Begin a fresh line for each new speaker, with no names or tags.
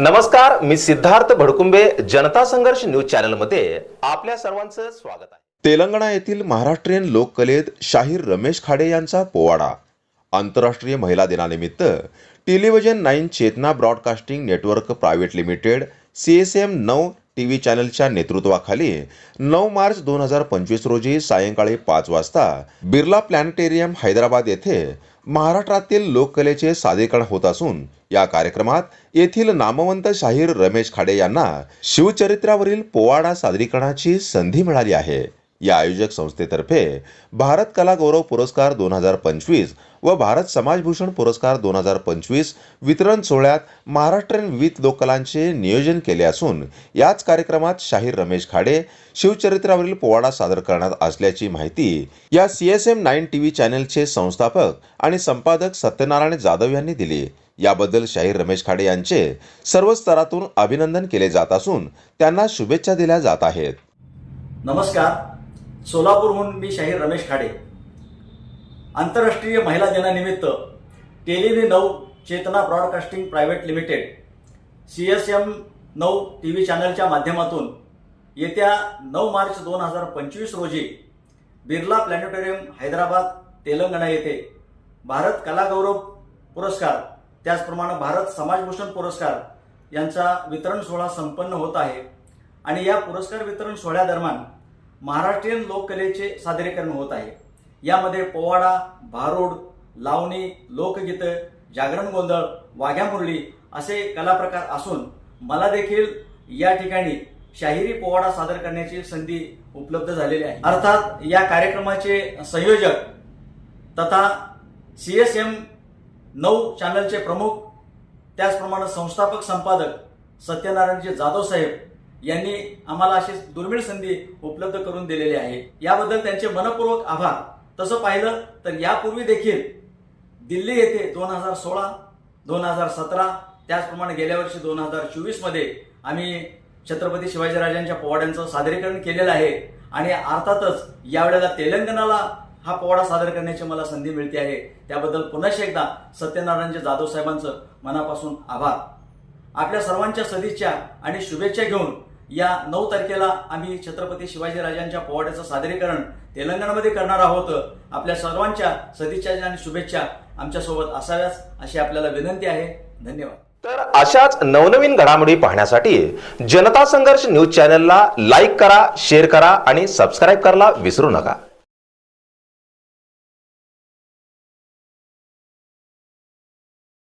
नमस्कार मी सिद्धार्थ भडकुंबे जनता संघर्ष न्यूज चॅनलमध्ये आपल्या सर्वांचं स्वागत आहे.
तेलंगणा येथील महाराष्ट्रीयन लोककलेत शाहीर रमेश खाडे यांचा पोवाडा. आंतरराष्ट्रीय महिला दिनानिमित्त television nine Chetana broadcasting network private limited C S M नऊ टी व्ही चॅनलच्या नेतृत्वाखाली नऊ मार्च दोन हजार पंचवीस रोजी सायंकाळी पाच वाजता बिर्ला प्लॅनेटेरियम हैदराबाद येथे महाराष्ट्रातील लोककलेचे सादरीकरण होत असून या कार्यक्रमात येथील नामवंत शाहीर रमेश खाडे यांना शिवचरित्रावरील पोवाडा सादरीकरणाची संधी मिळाली आहे. या आयोजक संस्थेतर्फे भारत कला गौरव पुरस्कार दोन हजार पंचवीस व भारत समाजभूषण पुरस्कार दोन हजार पंचवीस वितरण सोहळ्यात महाराष्ट्रीयन विविध लोककलांचे नियोजन केले असून याच कार्यक्रमात शाहीर रमेश खाडे शिवचरित्रावरील पोवाडा सादर करण्यात असल्याची माहिती या C S M nine T V चॅनेलचे संस्थापक आणि संपादक सत्यनारायण जाधव यांनी दिली. याबद्दल शाहीर रमेश खाडे यांचे सर्व स्तरातून अभिनंदन केले जात असून त्यांना शुभेच्छा दिल्या जात आहेत.
नमस्कार. सोलापूरहून मी शाहीर रमेश खाडे. आंतरराष्ट्रीय महिला दिनानिमित्त टेलिव्ही नऊ Chetana broadcasting private limited C S M नऊ टी व्ही चॅनलच्या माध्यमातून येत्या नऊ मार्च दोन हजार पंचवीस रोजी बिर्ला प्लॅनेटोरियम हैदराबाद तेलंगणा येथे भारत कलागौरव पुरस्कार त्याचप्रमाणे भारत समाजभूषण पुरस्कार यांचा वितरण सोहळा संपन्न होत आहे. आणि या पुरस्कार वितरण सोहळ्यादरम्यान महाराष्ट्रीयन लोककलेचे सादरीकरण होत आहे. यामध्ये पोवाडा भारूड लावणी लोकगीतं जागरण गोंधळ वाघ्या मुरळी असे कलाप्रकार असून मला देखील या ठिकाणी शाहिरी पोवाडा सादर करण्याची संधी उपलब्ध झालेली आहे. अर्थात या कार्यक्रमाचे संयोजक तथा सी एस एम नऊ चॅनलचे प्रमुख त्याचप्रमाणे संस्थापक संपादक सत्यनारायणजी जाधव साहेब यांनी आम्हाला अशी दुर्मिळ संधी उपलब्ध करून दिलेली आहे. याबद्दल त्यांचे मनपूर्वक आभार. तसं पाहिलं तर यापूर्वी देखील दिल्ली येथे दोन हजार सोळा दोन हजार सतरा त्याचप्रमाणे गेल्या वर्षी दोन हजार चोवीसमध्ये आम्ही छत्रपती शिवाजीराजांच्या पोवाड्यांचं सादरीकरण केलेलं आहे. आणि अर्थातच यावेळेला तेलंगणाला हा पोवाडा सादर करण्याची मला संधी मिळते आहे. त्याबद्दल पुन्हा एकदा सत्यनारायणचे जाधव साहेबांचं मनापासून आभार. आपल्या सर्वांच्या सदिच्छा आणि शुभेच्छा घेऊन या नऊ तारखेला आम्ही छत्रपती शिवाजीराजांच्या पोवाड्याचं सादरीकरण तेलंगणामध्ये करणार आहोत. आपल्या सर्वांच्या सदिच्छा आणि शुभेच्छा आमच्यासोबत असाव्याच अशी आपल्याला विनंती आहे. धन्यवाद.
तर अशाच नवनवीन घडामोडी पाहण्यासाठी जनता संघर्ष न्यूज चॅनलला लाईक करा शेअर करा आणि सबस्क्राईब करायला विसरू नका.